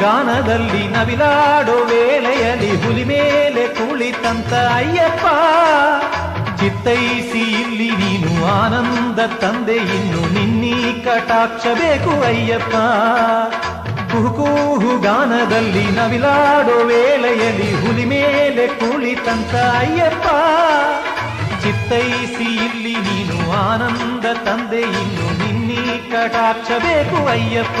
ಗಾನದಲ್ಲಿ ನವಿಲಾಡೋ ವೇಳೆಯಲ್ಲಿ ಹುಲಿ ಮೇಲೆ ಕುಳಿತಂತ ಅಯ್ಯಪ್ಪ. ಚಿತ್ತೈಸಿ ಇಲ್ಲಿ ನೀನು ಆನಂದ ತಂದೆ, ಇನ್ನು ನಿನ್ನೀ ಕಟಾಕ್ಷ ಬೇಕು ಅಯ್ಯಪ್ಪ. ಕುಹುಕೂಹು ಗಾನದಲ್ಲಿ ನವಿಲಾಡೋ ವೇಳೆಯಲ್ಲಿ ಹುಲಿ ಮೇಲೆ ಕುಳಿತಂತ ಅಯ್ಯಪ್ಪ. ಚಿತ್ತೈಸಿ ಇಲ್ಲಿ ನೀನು ಆನಂದ ತಂದೆ, ಇನ್ನು ನಿನ್ನೀ ಕಟಾಕ್ಷ ಬೇಕು ಅಯ್ಯಪ್ಪ.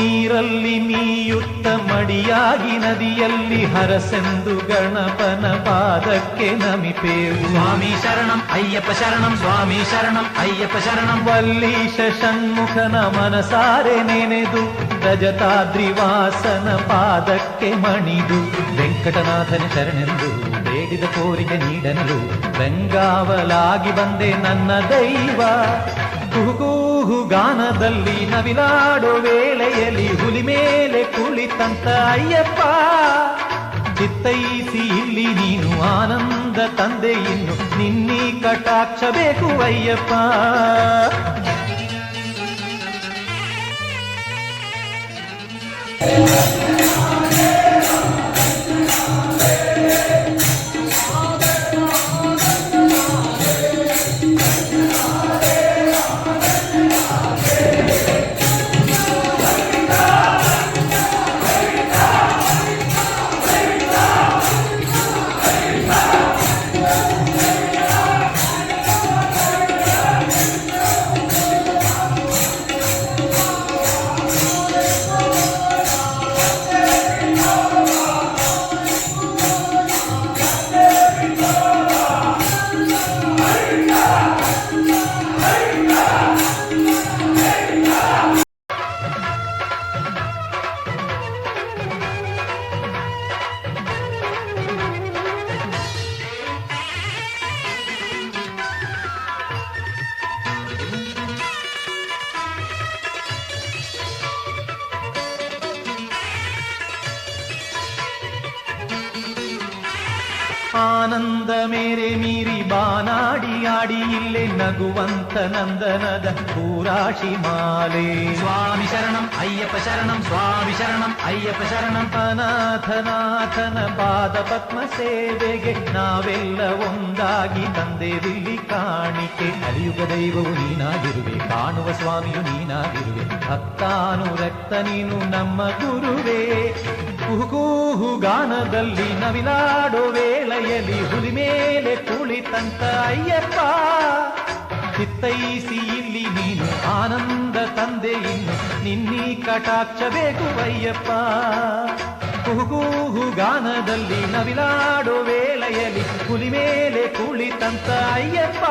ನೀರಲ್ಲಿ ನೀಯುತ್ತ ಮಡಿಯಾಗಿ ನದಿಯಲ್ಲಿ ಹರಸೆಂದು ಗಣಪನ ಪಾದಕ್ಕೆ ನಮಿಪೇವು ಸ್ವಾಮಿ ಶರಣಂ ಅಯ್ಯಪ್ಪ ಶರಣಂ ಸ್ವಾಮಿ ಶರಣಂ ಅಯ್ಯಪ್ಪ ಶರಣಂ. ವಲ್ಲೀಶ ಷಣ್ಮುಖನ ಮನಸಾರೆ ನೆನೆದು ರಜತಾದ್ರಿವಾಸನ ಪಾದಕ್ಕೆ ಮಣಿದು. ವೆಂಕಟನಾಥನ ಶರಣೆಂದು ಬೇಡಿದ ಕೋರಿಕೆ ನೀಡನಲು ಬೆಂಗಾವಲಾಗಿ ಬಂದೆ ನನ್ನ ದೈವ. ಕುಹುಕೂಹು ಗಾನದಲ್ಲಿ ನವಿಲಾಡೋ ವೇಳೆಯಲ್ಲಿ ಹುಲಿ ಮೇಲೆ ಕುಳಿತಂತ ಅಯ್ಯಪ್ಪ. ಚಿತ್ತೈಸಿ ಇಲ್ಲಿ ನೀನು ಆನಂದ ತಂದೆ ಇನ್ನು ನಿನ್ನೀ ಕಟಾಕ್ಷ ಬೇಕು ಅಯ್ಯಪ್ಪ. ನಂದನದ ಪೂರಾಶಿ ಮಾಲೆ. ಸ್ವಾಮಿ ಶರಣಂ ಅಯ್ಯಪ್ಪ ಶರಣಂ ಸ್ವಾಮಿ ಶರಣಂ ಅಯ್ಯಪ್ಪ ಶರಣಂ. ಅನಾಥನಾಥನ ಪಾದ ಪದ್ಮ ಸೇವೆಗೆ ನಾವೆಲ್ಲ ಒಂದಾಗಿ ತಂದೆವಿಲ್ಲಿ ಕಾಣಿಕೆ. ಅಲಿಯುಗ ದೈವವು ನೀನಾಗಿರುವೆ ಕಾಣುವ ಸ್ವಾಮಿಯು ನೀನಾಗಿರುವೆ. ಭಕ್ತಾನುರಕ್ತ ನೀನು ನಮ್ಮ ಗುರುವೇ. ಕುಹುಕೂಹು ಗಾನದಲ್ಲಿ ನವಿಲಾಡೋ ವೇಳೆಯಲ್ಲಿ ಹುಲಿ ಮೇಲೆ ಕುಳಿತಂತ ಅಯ್ಯಪ್ಪ. ಚಿತ್ತೈಸಿ ಇಲ್ಲಿ ನೀನು ಆನಂದ ತಂದೆ ಇನ್ನು. ನಿನ್ನೀ ಕಟಾಕ್ಷ ಬೇಕು ಅಯ್ಯಪ್ಪ. ಗಾನದಲ್ಲಿ ನವಿಲಾಡೋ ವೇಳೆಯಲ್ಲಿ ಹುಲಿ ಮೇಲೆ ಕುಳಿತಂತ ಅಯ್ಯಪ್ಪ.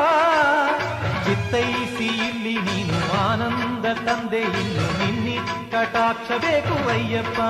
ಚಿತ್ತೈಸಿ ಇಲ್ಲಿ ನೀನು ಆನಂದ ತಂದೆ ಇನ್ನು. ನಿನ್ನಿ ಕಟಾಕ್ಷ ಬೇಕು ಅಯ್ಯಪ್ಪ.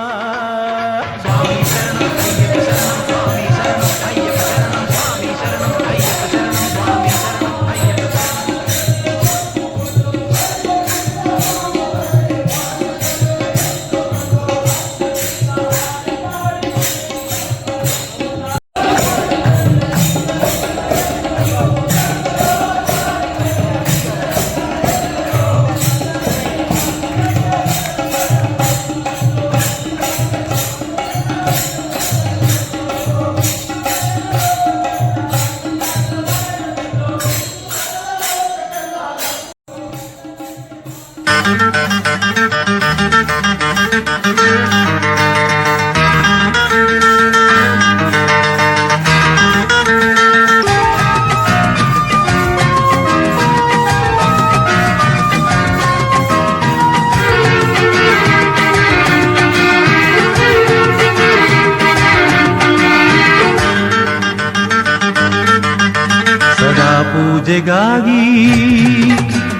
ಪೂಜೆಗಾಗಿ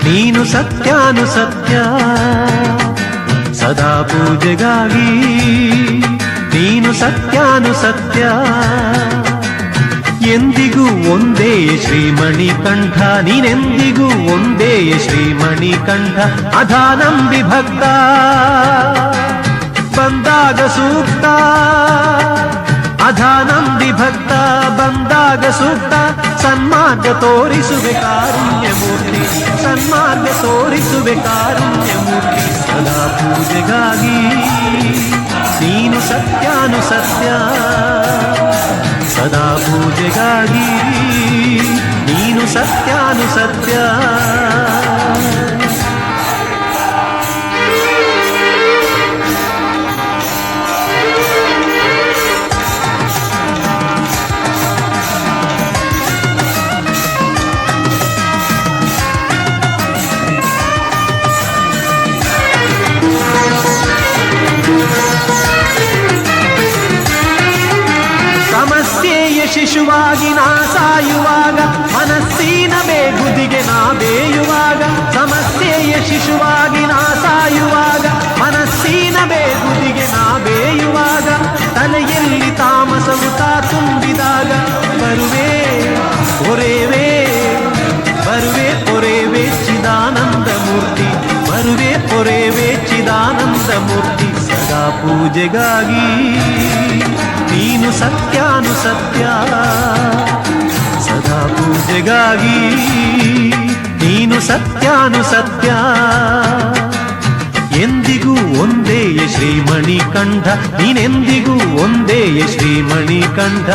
ನೀನು ಸತ್ಯಾನು ಸತ್ಯ ಸದಾ ಪೂಜೆಗಾಗಿ ನೀನು ಸತ್ಯಾನು ಸತ್ಯ ಎಂದಿಗೂ ಒಂದೇ ಶ್ರೀಮಣಿ ಕಂಠ, ನೀನೆಂದಿಗೂ ಒಂದೇ ಶ್ರೀಮಣಿ ಕಂಠ, ಅಧಾನಂಬಿ ಭಕ್ತ. ಬಂದಾಗ ಸೂಕ್ತ, ಅಧಾನಂಬಿ ಭಕ್ತ ಬಂದಾಗ ಸೂಕ್ತ ಸನ್ಮಾರ್ಗ ತೋರಿಸುವೆ ಕಾರುಣ್ಯ ಮೂರ್ತಿ ಸನ್ಮಾರ್ಗ ತೋರಿಸುವೆ ಕಾರುಣ್ಯ ಮೂರ್ತಿ ಸದಾ ಪೂಜೆಗಾಗಿ ನೀನು ಸತ್ಯಾನು ಸತ್ಯ ಸದಾ ಪೂಜೆಗಾಗಿ ನೀನು ಸತ್ಯಾನು ಸತ್ಯ ಮೂರ್ತಿ ಬರುವೆ ಹೊರೆವೆ ಚಿದಾನಂದ ಮೂರ್ತಿ ಸದಾ ಪೂಜೆಗಾಗಿ. ನೀನು ಸತ್ಯಾನು ಸತ್ಯ, ಸದಾ ಪೂಜೆಗಾಗಿ. ನೀನು ಸತ್ಯಾನು ಸತ್ಯ, ಎಂದಿಗೂ ಒಂದೇ ಶ್ರೀಮಣಿ ಕಂಠ ನೀನೆಂದಿಗೂ ಒಂದೇ ಶ್ರೀಮಣಿ ಕಂಠ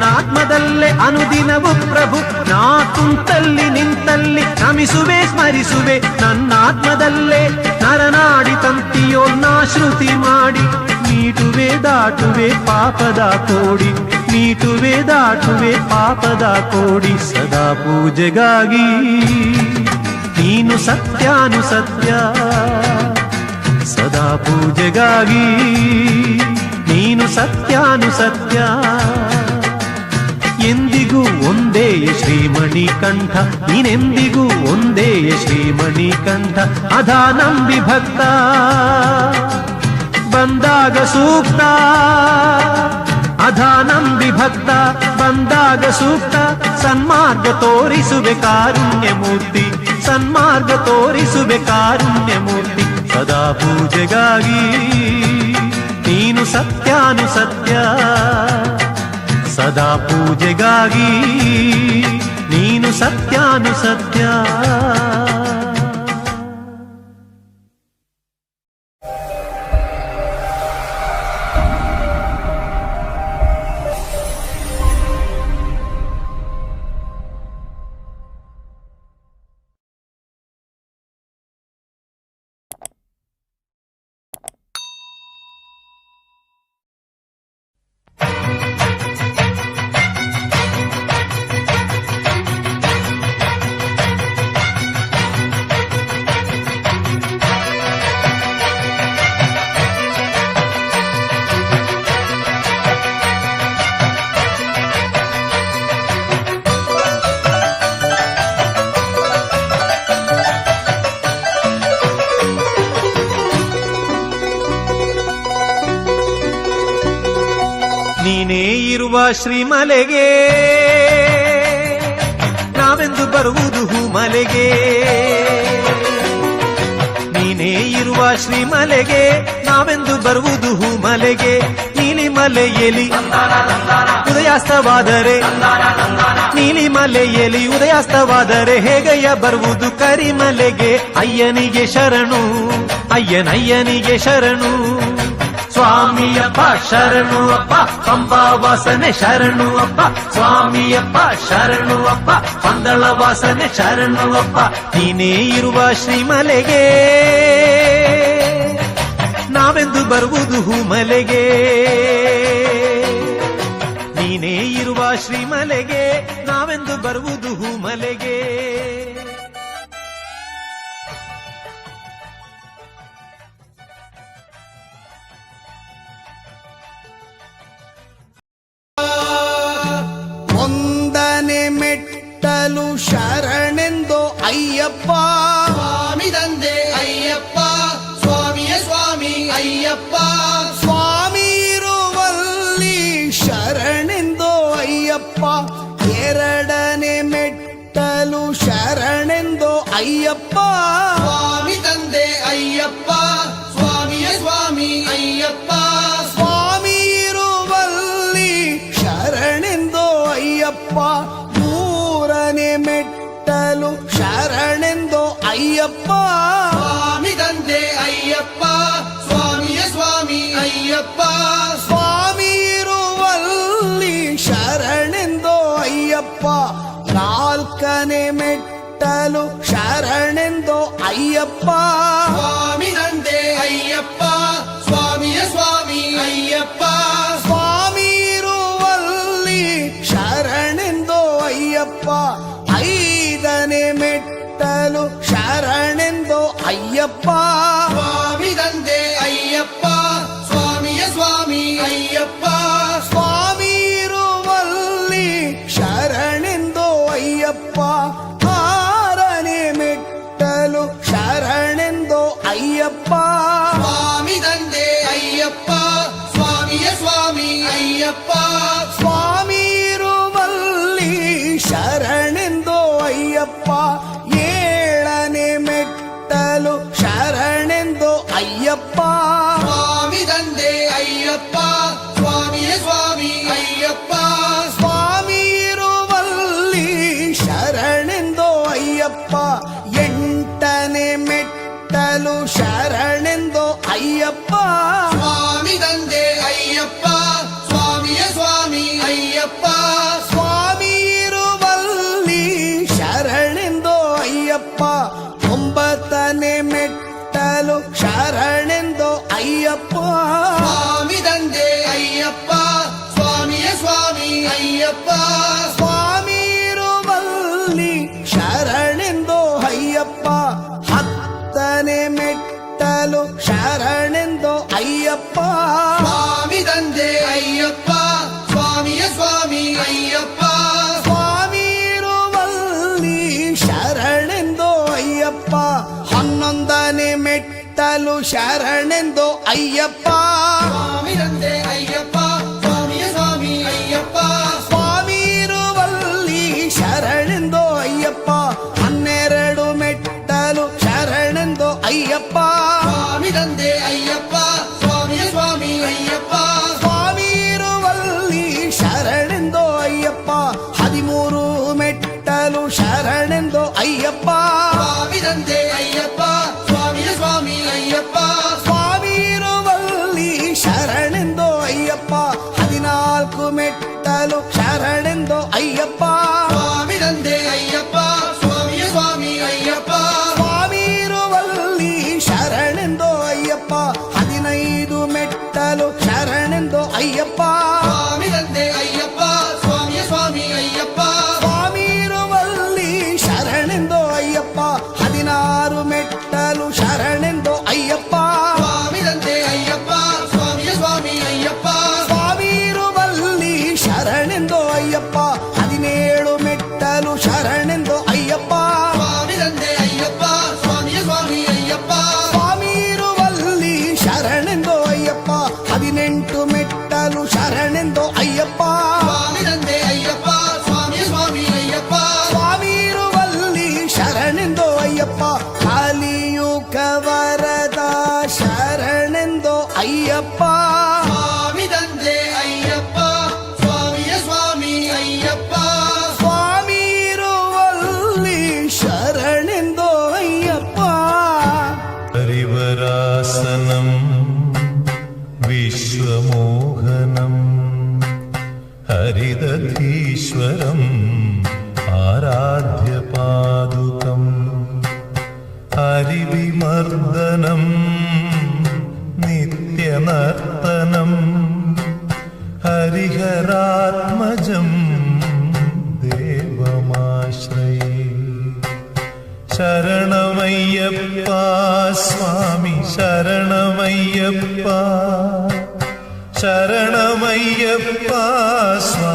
ನನ್ನಾತ್ಮದಲ್ಲೇ ಅನುದಿನವು ಪ್ರಭು. ನಾ ಕುಂತಲ್ಲಿ ನಿಂತಲ್ಲಿ ನಮಿಸುವೆ, ಸ್ಮರಿಸುವೆ. ನನ್ನಾತ್ಮದಲ್ಲೇ ನರನಾಡಿ ತಂತಿಯೋನ್ನ ಶ್ರುತಿ ಮಾಡಿ. ನೀಟುವೆ, ದಾಟುವೆ, ಪಾಪದ ಕೋಡಿ. ನೀಟುವೆ, ದಾಟುವೆ, ಪಾಪದ ಕೋಡಿ. ಸದಾ ಪೂಜೆಗಾಗಿ ನೀನು ಸತ್ಯಾನು ಸತ್ಯ ಸದಾ ಪೂಜೆಗಾಗಿ ನೀನು ಸತ್ಯಾನು ಸತ್ಯ ಎಂದಿಗೂ ಒಂದೇ ಶ್ರೀಮಣಿ ಕಂಠ ನೀನೆಂದಿಗೂ ಒಂದೇ ಶ್ರೀಮಣಿ ಕಂಠ ಅದಾ ನಂಬಿ ಭಕ್ತ. ಬಂದಾಗ ಸೂಕ್ತ ಅದಾ ನಂಬಿ ಭಕ್ತ. ಬಂದಾಗ ಸೂಕ್ತ, ಸನ್ಮಾರ್ಗ ತೋರಿಸುವೆ ಕಾರುಣ್ಯ ಮೂರ್ತಿ ಸನ್ಮಾರ್ಗ ತೋರಿಸುವೆ ಕಾರುಣ್ಯ ಮೂರ್ತಿ ಸದಾ ಪೂಜೆಗಾಗಿ ನೀನು ಸತ್ಯಾನು ಸತ್ಯ ಸದಾ ಪೂಜೆಗಾಗಿ ನೀನು ಸತ್ಯಾನು ಸತ್ಯ ಶ್ರೀಮಲೆಗೆ. ನಾವೆಂದು ಬರುವುದು ಹೂಮಲೆಗೆ. ನೀನೇ ಇರುವ ಶ್ರೀಮಲೆಗೆ, ನಾವೆಂದು ಬರುವುದು ಹೂಮಲೆಗೆ. ನೀಲಿಮಲೆಯಲಿ ಉದಯಾಸ್ತವಾದರೆ ನೀಲಿಮಲೆಯಲಿ ಉದಯಾಸ್ತವಾದರೆ ಹೇಗಯ್ಯ ಬರುವುದು ಕರಿಮಲೆಗೆ? ಅಯ್ಯನಿಗೆ ಶರಣು, ಅಯ್ಯನಯ್ಯನಿಗೆ ಶರಣು. ಸ್ವಾಮಿಯಪ್ಪ ಶರಣು ಅಪ್ಪ ಪಂಬಾ ವಾಸನೆ ಶರಣು ಅಪ್ಪ ಸ್ವಾಮಿಯಪ್ಪ ಶರಣು ಅಪ್ಪ ಪಂದಳ ವಾಸನೆ ಶರಣು ಅಪ್ಪ ನೀನೇ ಇರುವ ಶ್ರೀಮಲೆಗೆ. ನಾವೆಂದು ಬರುವುದು ಹೂಮಲೆಗೆ. ನೀನೇ ಇರುವ ಶ್ರೀಮಲೆಗೆ, ನಾವೆಂದು ಬರುವುದು ಹೂಮಲೆಗೆ. ಮೆಟ್ಟಲು ಶರಣೆಂದು ಅಯ್ಯಪ್ಪ. ಸ್ವಾಮಿ ತಂದೆ ಅಯ್ಯಪ್ಪ. ಸ್ವಾಮಿಯ ಸ್ವಾಮಿ ಅಯ್ಯಪ್ಪ. ಸ್ವಾಮಿ ಇರುವಲ್ಲಿ ಶರಣೆಂದು ಅಯ್ಯಪ್ಪ. ಎರಡನೆ ಮೆಟ್ಟಲು ಶರಣೆಂದು ಅಯ್ಯಪ್ಪ. ಸ್ವಾಮಿ ತಂದೆ ಅಯ್ಯಪ್ಪ. ಶರಣೆಂದು ಅಯ್ಯಪ್ಪ ಸ್ವಾಮಿ ತಂದೆ ಅಯ್ಯಪ್ಪ ಸ್ವಾಮಿಯ ಸ್ವಾಮಿ ಅಯ್ಯಪ್ಪ ಸ್ವಾಮಿ ಇರುವಲ್ಲಿ ಶರಣೆಂದು ಅಯ್ಯಪ್ಪ ಐದನೆ ಮೆಟ್ಟಲು ಶರಣೆಂದು ಅಯ್ಯಪ್ಪ ಸ್ವಾಮಿ ಅಯ್ಯಪ್ಪ ಸ್ವಾಮಿ ಇರುವಲ್ಲಿ ಶರಣೆಂದು ಅಯ್ಯಪ್ಪ ಏಳನೆ ಮೆಟ್ಟಲು ಶರಣೆಂದು ஐயப்பா. சுவாமி தந்தே. ஐயப்பா. சுவாமிய சுவாமி. ஐயப்பா. சரணெந்தோ ஐயப்பா ആരാധ്യപാദുകം ഹരിവിമർദ്ദനം നിത്യനർത്തനം ഹരിഹരാത്മജം ദേവമാശ്രയി. ശരണമയ്യപ്പ സ്വാമി ശരണമയ്യപ്പ ശരണമയ്യപ്പ സ്വാമി